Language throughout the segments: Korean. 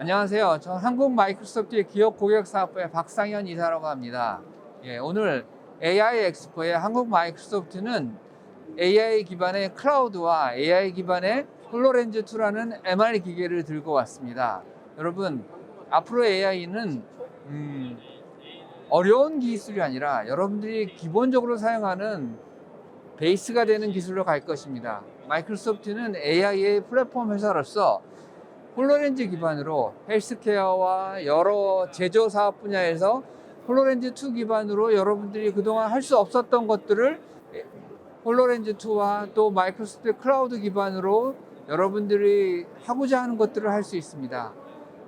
안녕하세요. 저 한국 마이크로소프트의 기업 고객 사업부의 박상현 이사라고 합니다. 예, 오늘 AI 엑스포에 한국 마이크로소프트는 AI 기반의 클라우드와 AI 기반의 홀로렌즈 2라는 MR 기계를 들고 왔습니다. 여러분, 앞으로 AI는 음, 어려운 기술이 아니라 여러분들이 기본적으로 사용하는 베이스가 되는 기술로 갈 것입니다. 마이크로소프트는 AI의 플랫폼 회사로서 홀로렌즈 기반으로 헬스케어와 여러 제조 사업 분야에서 홀로렌즈 2 기반으로 여러분들이 그동안 할 수 없었던 것들을 홀로렌즈 2와 또 마이크로소프트 클라우드 기반으로 여러분들이 하고자 하는 것들을 할 수 있습니다.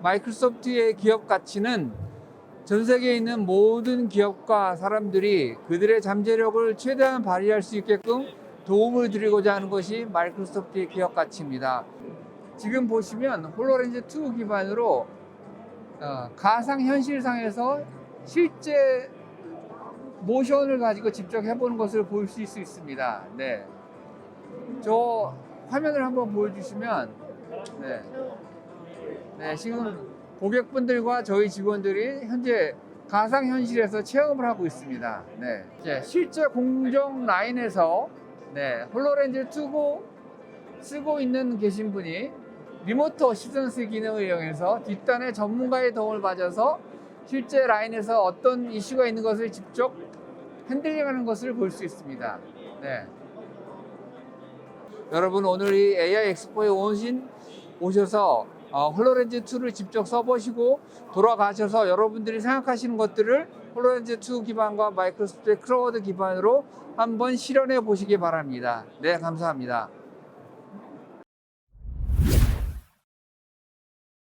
마이크로소프트의 기업 가치는 전 세계에 있는 모든 기업과 사람들이 그들의 잠재력을 최대한 발휘할 수 있게끔 도움을 드리고자 하는 것이 마이크로소프트의 기업 가치입니다. 지금 보시면 홀로렌즈 2 기반으로 어, 가상 현실상에서 실제 모션을 가지고 직접 해보는 것을 볼수 있습니다. 네, 저 화면을 한번 보여주시면 네, 네 지금 고객분들과 저희 직원들이 현재 가상 현실에서 체험을 하고 있습니다. 네, 이제 실제 공정 라인에서 네, 홀로렌즈 2고 쓰고 있는 계신 분이 리모트 어시스턴스 기능을 이용해서 뒷단의 전문가의 도움을 받아서 실제 라인에서 어떤 이슈가 있는 것을 직접 핸들링하는 것을 볼 수 있습니다. 네. 여러분 오늘 이 AI 엑스포에 오신 오셔서 어, 홀로렌즈 2를 직접 써보시고 돌아가셔서 여러분들이 생각하시는 것들을 홀로렌즈 2 기반과 마이크로소프트 클라우드 기반으로 한번 실현해 보시기 바랍니다. 네, 감사합니다.